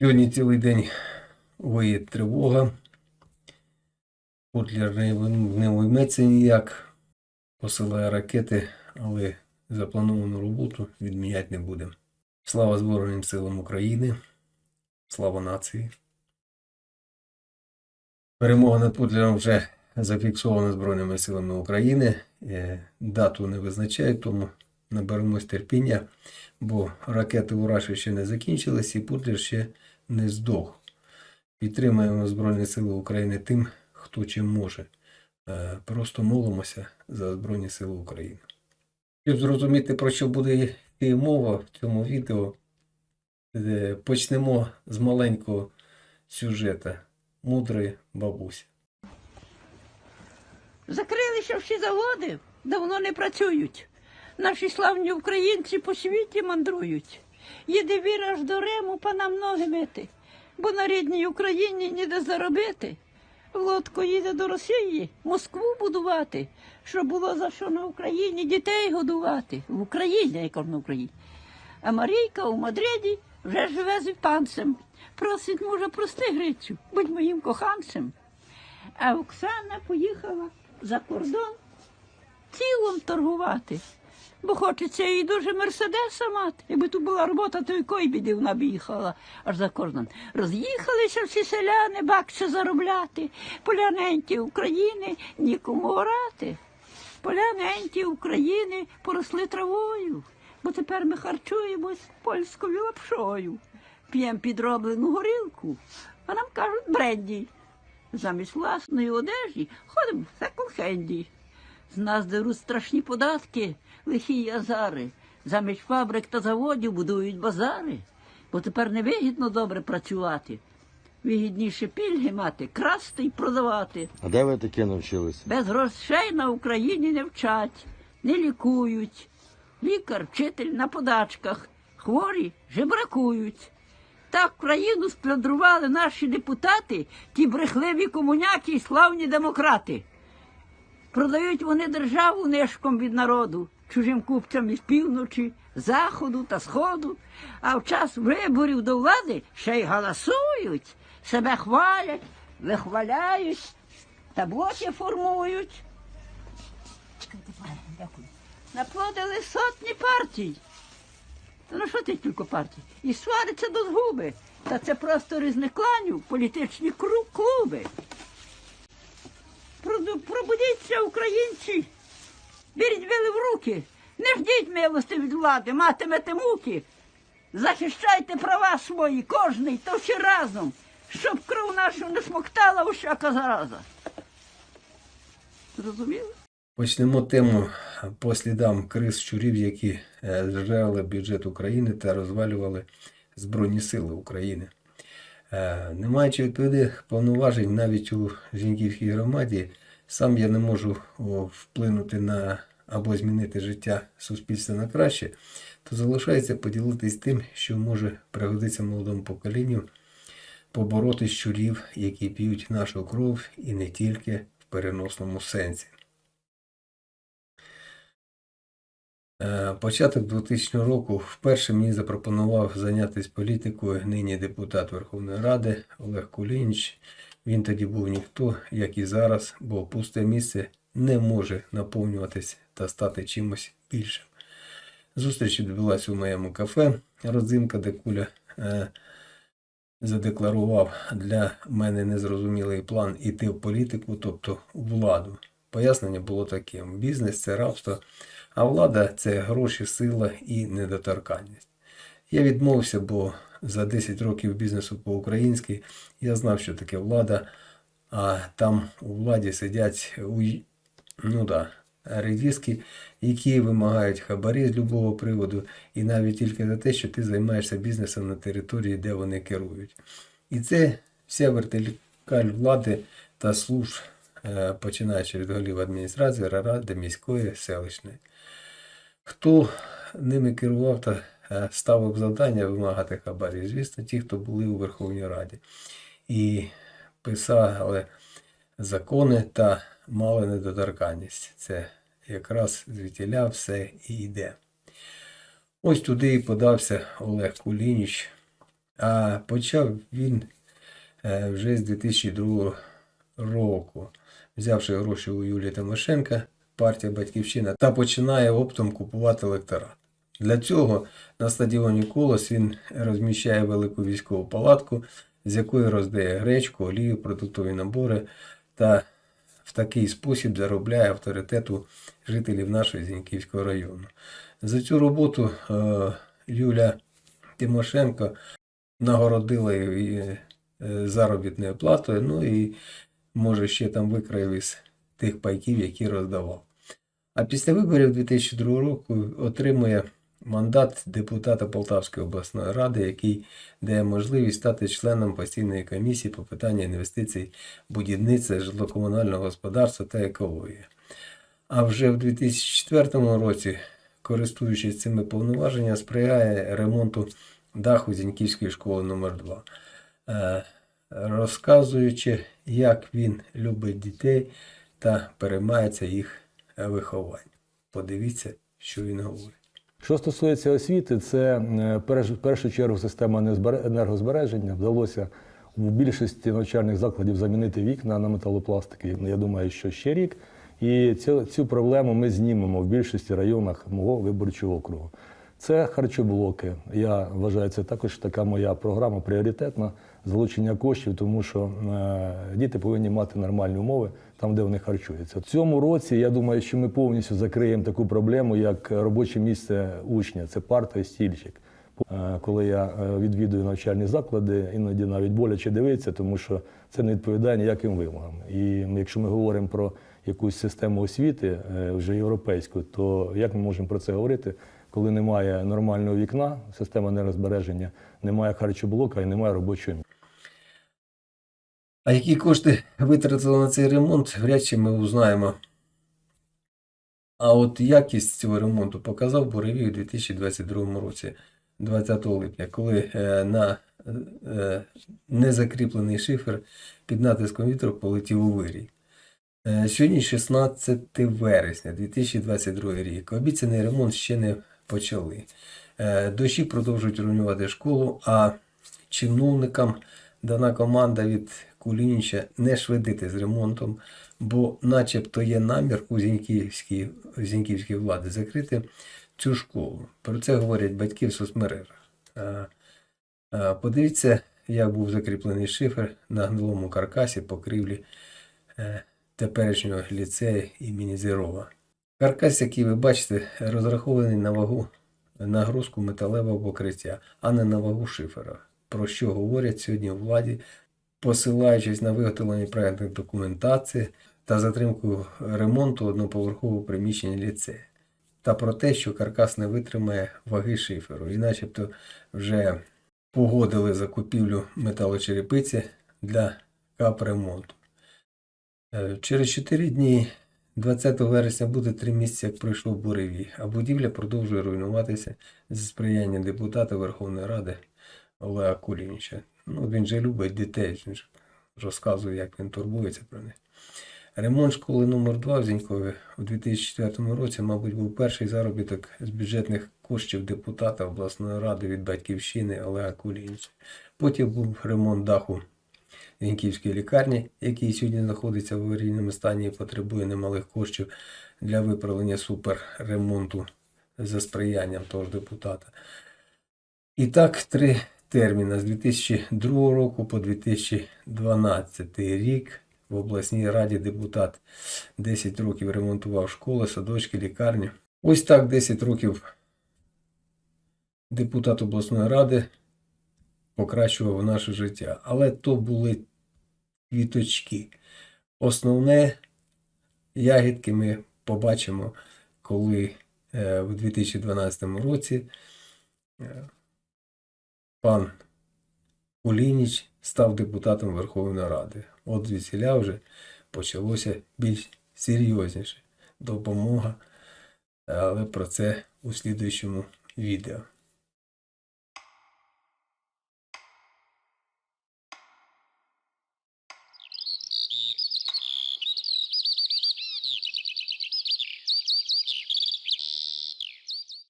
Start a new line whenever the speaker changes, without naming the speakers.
Сьогодні цілий день виє тривога. Путлер не, вийметься ніяк, посилає ракети, але заплановану роботу відміняти не буде. Слава Збройним силам України, слава нації. Перемога над Путлером вже зафіксована Збройними силами України. Е, Дату не визначають, тому наберемось терпіння, бо ракети у Раші ще не закінчились і Путлер ще не здох. Підтримуємо Збройні Сили України тим, хто чим може. Е, Просто молимося за Збройні Сили України. Щоб зрозуміти, про що буде йти мова в цьому відео, е, почнемо з маленького сюжета мудрої бабусі.
Закрилися всі заводи, давно не працюють. Наші славні українці по світі мандрують. Їде віра аж до Риму панам ноги мити, бо на рідній Україні ніде заробити. Лодко їде до Росії, Москву будувати, щоб було за що на Україні дітей годувати. В Україні, я кажу на Україні. А Марійка у Мадриді вже живе з віпанцем. Просить мужа, прости Грицю, будь моїм коханцем. А Оксана поїхала за кордон тілом торгувати, бо хочеться їй дуже мерседеса мати. Якби тут була робота, то якої біди вона б аж за кордон. Роз'їхалися всі селяни, бакше заробляти, поляненькі України нікому орати. Поляненькі України поросли травою, бо тепер ми харчуємось польською лапшою. П'ємо підроблену горілку, а нам кажуть бренді. Замість власної одежі ходимо в секонд-хенді. З нас деруть страшні податки, лихі язари. Замість фабрик та заводів будують базари, бо тепер не вигідно добре працювати. Вигідніше пільги мати, красти й продавати.
А де ви таке навчилися?
Без грошей на Україні не вчать, не лікують. Лікар, вчитель на подачках, хворі жебракують. Так країну сплюндрували наші депутати, ті брехливі комуняки і славні демократи. Продають вони державу нишком від народу, чужим купцям із півночі, заходу та сходу, а в час виборів до влади ще й галасують, себе хвалять, вихваляють, таблоки формують. Чекайте, дякую. Наплодили сотні партій. Та ну що ти тільки партій? І свариться до згуби. Та це просто різникланів, політичні клуби. Проду- Пробудіться, українці! Беріть вили в руки, не ждіть милости від влади, матимете муки. Захищайте права свої, кожний та всі разом, щоб кров нашу не смоктала усяка зараза. Зрозуміли?
Почнемо тему по слідам криз щурів, які е, зжерли бюджет України та розвалювали Збройні Сили України. Е, Не маючи відповідних повноважень навіть у Жінківській громаді, сам я не можу вплинути на або змінити життя суспільства на краще, то залишається поділитись тим, що може пригодитися молодому поколінню побороти щурів, які п'ють нашу кров і не тільки в переносному сенсі. Е, Початок 2000 року вперше мені запропонував зайнятися політикою нині депутат Верховної Ради Олег Кулініч. Він тоді був ніхто, як і зараз, бо пусте місце не може наповнюватись та стати чимось більшим. Зустріч відбулася у моєму кафе Родзинка, де Куля е, задекларував для мене незрозумілий план іти в політику, тобто у владу. Пояснення було таким: бізнес це рабство, а влада це гроші, сила і недоторканність. Я відмовився, бо за 10 років бізнесу по-українськи я знав, що таке влада, а там у владі сидять у... ну да, редиски, які вимагають хабарі з любого приводу, і навіть тільки за те, що ти займаєшся бізнесом на території, де вони керують. І це вся вертикаль влади та служб, е, починаючи від голів адміністрації, ради міської, селищної. Хто ними керував та е, ставив завдання вимагати хабарі? Звісно, ті, хто були у Верховній Раді. І писали закони та мали недоторканність. Це якраз звідтіля все і йде. Ось туди і подався Олег Кулініч А почав він е, вже з 2002 року, взявши гроші у Юлії Тимошенка, партія Батьківщина, та починає оптом купувати електорат. Для цього на стадіоні Колос він розміщає велику військову палатку, з якої роздає гречку, олію, продуктові набори та в такий спосіб заробляє авторитет у жителів нашого Зіньківського району. За цю роботу е, Юля Тимошенко нагородила її е, заробітною платою, ну і може ще там викраїв із тих пайків, які роздавав. А після виборів 2002 року отримує мандат депутата Полтавської обласної ради, який дає можливість стати членом постійної комісії по питанню інвестицій, будівництва, житлокомунального господарства та екології. А вже в 2004 році, користуючись цими повноваженнями, сприяє ремонту даху Зіньківської школи номер 2 е, розказуючи, як він любить дітей та переймається їх вихованням. Подивіться, що він говорить.
Що стосується освіти, це е, в першу чергу система енергозбереження. Вдалося в більшості навчальних закладів замінити вікна на металопластики. Я думаю, що ще рік. І цю, цю проблему ми знімемо в більшості районах мого виборчого округу. Це харчоблоки. Я вважаю, це також така моя програма пріоритетна залучення коштів, тому що е, діти повинні мати нормальні умови там, де вони харчуються. В цьому році я думаю, що ми повністю закриємо таку проблему, як робоче місце учня. Це парта і стільчик. Е, Коли я е, відвідую навчальні заклади, іноді навіть боляче дивитися, тому що це не відповідає ніяким вимогам. І якщо ми говоримо про якусь систему освіти вже європейську, то як ми можемо про це говорити, коли немає нормального вікна, системи нерозбереження, немає харчоблока і немає робочого місця?
А які кошти витратили на цей ремонт, вряд чи ми узнаємо. А от якість цього ремонту показав Буревій у 2022 році, 20 липня, коли е, на е, незакріплений шифер під натиском вітру полетів у вирій. Е, Сьогодні 16 вересня 2022 рік. Обіцяний ремонт ще не почали. Е, Дощі продовжують руйнувати школу, а чиновникам дана команда від Кулініча не швидити з ремонтом, бо начебто є намір у Зіньківській, влади закрити цю школу. Про це говорять батьки в соцмережах. Е, е, Подивіться, як був закріплений шифер на гнилому каркасі покрівлі е, теперішнього ліцею імені Зірова. Каркас, який ви бачите, розрахований на вагу нагрузку металевого покриття, а не на вагу шифера. Про що говорять сьогодні у владі, посилаючись на виготовлення проєктної документації та затримку ремонту одноповерхового приміщення ліцею. Та про те, що каркас не витримає ваги шиферу, і начебто вже погодили закупівлю металочерепиці для капремонту. Е, Через 4 дні 20 вересня буде 3 місяці, як пройшло буревій, а будівля продовжує руйнуватися зі сприяння депутата Верховної Ради Олега Кулініча. Ну, він же любить дітей, він ж розказує, як він турбується про них. Ремонт школи номер 2 в Зінькові у 2004 році, мабуть, був перший заробіток з бюджетних коштів депутата обласної ради від батьківщини Олега Кулініча. Потім був ремонт даху Зіньківської лікарні, який сьогодні знаходиться в аварійному стані і потребує немалих коштів для виправлення суперремонту за сприянням того ж депутата. І так, три терміни з 2002 року по 2012 рік в обласній раді депутат 10 років ремонтував школи, садочки, лікарні. Ось так 10 років депутат обласної ради покращував наше життя. Але то були квіточки. Основне ягідки ми побачимо, коли е, в 2012 році е, пан Кулініч став депутатом Верховної Ради. От звідсіля вже почалося більш серйозніше допомога, але про це у слідуючому відео.